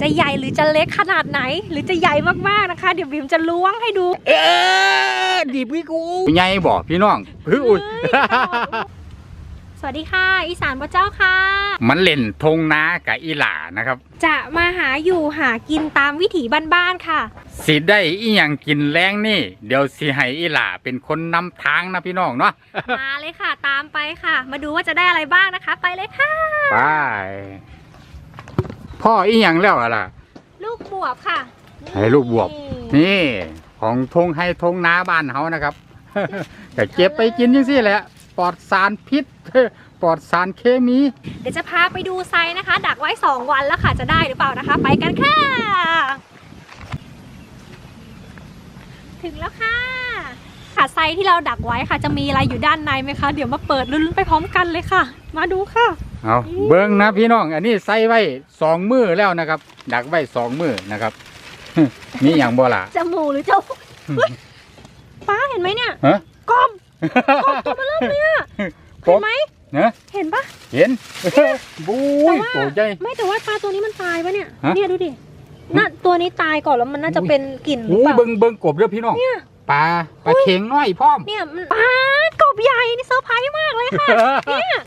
จะใหญ่หรือจะเล็กขนาดไหน หรือจะใหญ่มากๆนะคะ เดี๋ยวบิมจะล้วงให้ดู เออดีพี่กูใหญ่บอกพี่น้องพื้อุ้ยสวัสดีค่ะ อีสานพระเจ้าค่ะ มันเล่นทงนากับอีหล่านะครับ จะมาหาอยู่หากินตามวิถีบ้านๆค่ะ สิได้อีหยังกินแรงนี่ เดี๋ยวสิให้อีหล่าเป็นคนนำทางนะพี่น้องเนาะมาเลยค่ะ ตามไปค่ะ มาดูว่าจะได้อะไรบ้างนะคะ ไปเลยค่ะ ไป พ่ออีหยังแล้วอะล่ะ ลูกบวบค่ะให้ลูกบวบ นี่ของทงให้ทงนาบ้านเขานะครับแต่เก็บไปกินยังสิแหละปลอดสารพิษ ปลอดสารเคมี เดี๋ยวจะพาไปดูไซส์นะคะ ดักไว้ 2 วันแล้วค่ะจะได้หรือเปล่านะคะ ไปกันค่ะ ถึงแล้วค่ะ ค่ะไซส์ที่เราดักไว้ค่ะ จะมีอะไรอยู่ด้านในไหมคะ เดี๋ยวมาเปิดลุ้นไปพร้อมกันเลยค่ะ มาดูค่ะ เอาเบิ้งนะพี่น้อง อันนี้ใส่ไว้สองมือแล้วนะครับ ดักไว้สองมือนะครับมีอย่างบ่ล่ะจมูกหรือเจ้าเฮ้ยป้าเห็นไหมเนี่ยฮะกอมกอมตัวมาเริ่มเลยอะกเห็นบไหมนะเห็นปะเห็นบุ้ยแต่ตัวว่าใหญ่ไม่แต่ว่าปลาตัวนี้มันตายปะเนี่ยฮะเนี่ยดูดิน่าตัวนี้ตายก่อนแล้วมันน่าจะเป็นกลิ่นหรือโอ้เปยล่าเบิ้งเบิ้งกบเด้อพี่น้องเนี่ย ปลาปลาเข็งน้อยพร้อมเนี่ยมันปลากบใหญ่นี่เซอร์ไพรส์มากเลยค่ะเนี่ย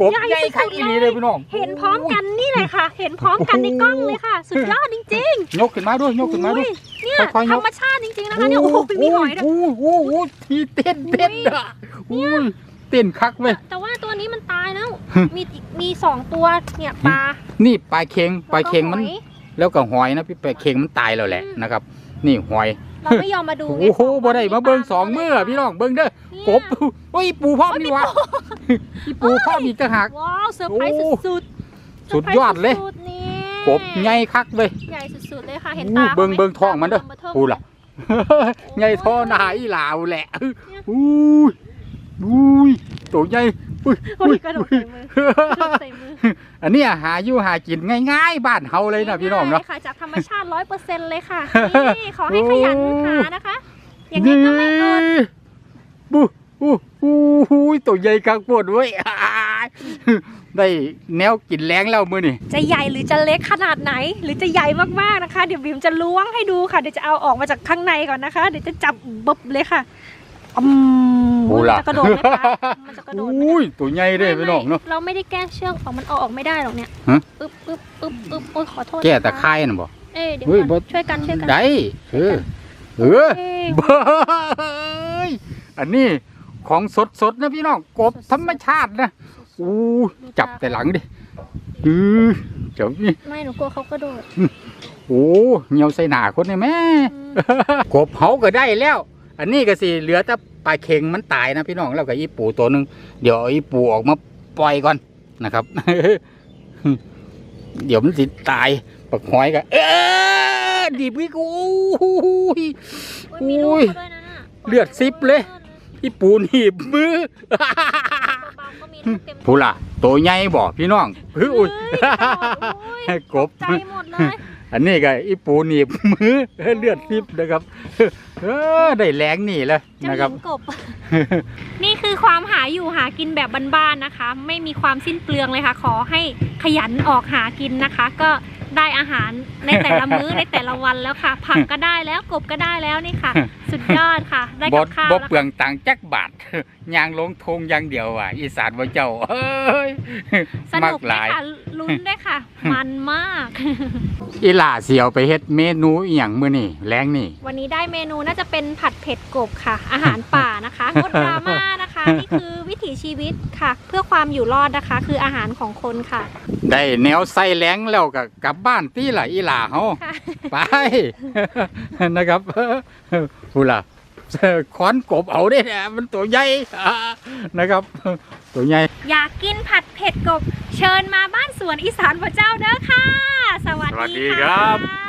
กบใหญ่ใหญ่คักสุดๆอีหลีเลยพี่น้องเห็นพร้อมกันนี่เลยค่ะ เห็นพร้อมกันในกล้องเลยค่ะ สุดยอดจริงยกขึ้นมาด้วยๆยกขึ้นมาด้วยโอ้ยเนี่ยค่อยๆยกธรรมชาติจริงๆนะคะเนี่ยโอ้โหมีหอยด้วยโอ้โหโอ้โหที่เต้นเต้นอะโอ้ยเต้นคักเว้ยแต่ว่าตัวนี้มันตายแล้วฮึมีอีกมีสองตัวเนี่ยปลานี่ปลาเค็งปลาเค็งมันแล้วก็หอยแล้วก็หอยนะพี่ปลาเค็งมันตายแล้วแหละนะครับ นี่หอย เราไม่ยอมมาดูไงโอ้โหสงบ่ได้วันมาเบิ่งปลสองมือพี่น้องเบิ่งเด้อเนี่ยกบโอ้ยปูพ่อมนี่วะอีปูพ่อมอีกต่างหากว้าวเซอร์ไพรส์โอ้สุดๆสุดยอดเลยสุดๆนี่กบใหญ่คักเว้ยใหญ่สุดๆเลยค่ะเห็นอู้ตาเบิ่งขาไหเบิ่งท้องมันเด้อตาเทิมปูล่ะใหญ่ท่อหนาอีหลาวแหละอุ้ยอุ้ย ตัวใหญ่อุ้ยโอ้ยกระโดดใส่มือกระโดดใส่มืออันเนี้ยหาอยู่หากินง่ายๆ บ้านเฮาเลยนะพี่น้องเนาะง่ยๆค่ะจากธรรมชาติร้อยเปอร์เซ็นต์เลยค่ะนี่ขอให้ขยันหานะคะอย่างนี้ก็ไม่อดบูอู้อู้หูยตัวใหญ่คักปวดเว้ยอ้ายได้แนวกินแรงแล้วมื้อนี่จะใหญ่หรือจะเล็กขนาดไหน หรือจะใหญ่มากๆนะคะ เดี๋ยวบิมจะล้วงให้ดูค่ะเดี๋ยวจะเอาออกมาจากข้างในก่อนนะคะ เดี๋ยวจะจับบึบเลยค่ะ อืมโอ้มันล่ะจะกระโดดไหมคะมันจะกระโดดไหมอุ้ยตัวใหญ่เด้พี่น้องเนาะ เราไม่ได้แก้เชือกออกมันเอาออกไม่ได้หรอกเนี่ยฮะ อึ๊บอึ๊บอึ๊บอึ๊บโอ้ยขอโทษแก้ตะนะคะไคร้น่ะบ่ เอ้ยเดี๋ยวเฮ้ยก่อนบ่ช่วยกันช่วยกัน ได้เออเออเอ้ย เบ้ยอันนี้ของสดๆนะพี่น้องกบธรรมชาตินะอู้จับแต่หลังดิอือเจ้านี่ไม่หนูกลัวเขากระโดดโอ้เหี่ยวใส่หนาคนนี่แม่ อืมกบเผาก็ได้แล้ว อันนี้ก็สิเหลือแต่ปลาเค็งมันตายนะพี่น้องแล้วก็อีปูตัวหนึงเดี๋ยวเอาอีปูออกมาปล่อยก่อนนะครับ เดี๋ยวมันสิตายปักหอยก็เออดีพี่กูอุ้ยโอ้ยมีลูกอุ้ยเขาด้วยนะน่ะเลือดซิบเลยอีปูหนีบมือเบาๆก็มีลูกเต็มผู้ล่ะตัวใหญ่บ่พี่น้องอุ้ยเฮ้อุ้ยยกระโดดโอ้ยกบใจหมดเลย อันนี้ก็อีปูหนีบมือเลือดซิบนะครับเออได้แรงหนี่เลยจะนะหครับนกบ นี่คือความหาอยู่หากินแบบบ้านๆนะคะ ไม่มีความสิ้นเปลืองเลยค่ะ ขอให้ขยันออกหากินนะคะ ก็ ได้อาหารในแต่ละมื้อ ในแต่ละวันแล้วค่ะ ผักก็ได้แล้วกบก็ได้แล้วนี่ค่ะ สุดยอดค่ะ ได้บ่กับข้าวบ่แล้วเปลืองตังค์จักบาทยางลงทงอย่างเดียวว่ะอีสานบ่เจ้าเอ้ยสมันุกหด้วลายยค่ะลุ้นด้วยค่ะ มันมากอีหล่าเสียวไปเฮ็ดเมนูอีหยังมื้อนี่แรงนี่ วันนี้ได้เมนูน่าจะเป็นผัดเผ็ดกบค่ะ อาหารป่านะคะงดดราม่านะคะนี่คือวิ ถีชีวิตค่ะ เพื่อความอยู่รอดนะคะ คืออาหารของคนค่ะ ได้แนวใส่แรงแล้วก็กลับบ้านตีล่ะอีหล่าเฮาค่ะ ไป นะครับผู้ล่ะขอนกบเอาได้แหละมันตัวใหญ่นะครับ ตัวใหญ่ อยากกินผัดเผ็ดกบ เชิญมาบ้านสวนอีสานพระเจ้าเด้อค่ะ สวัสสวัสดีดีครัค่ะบ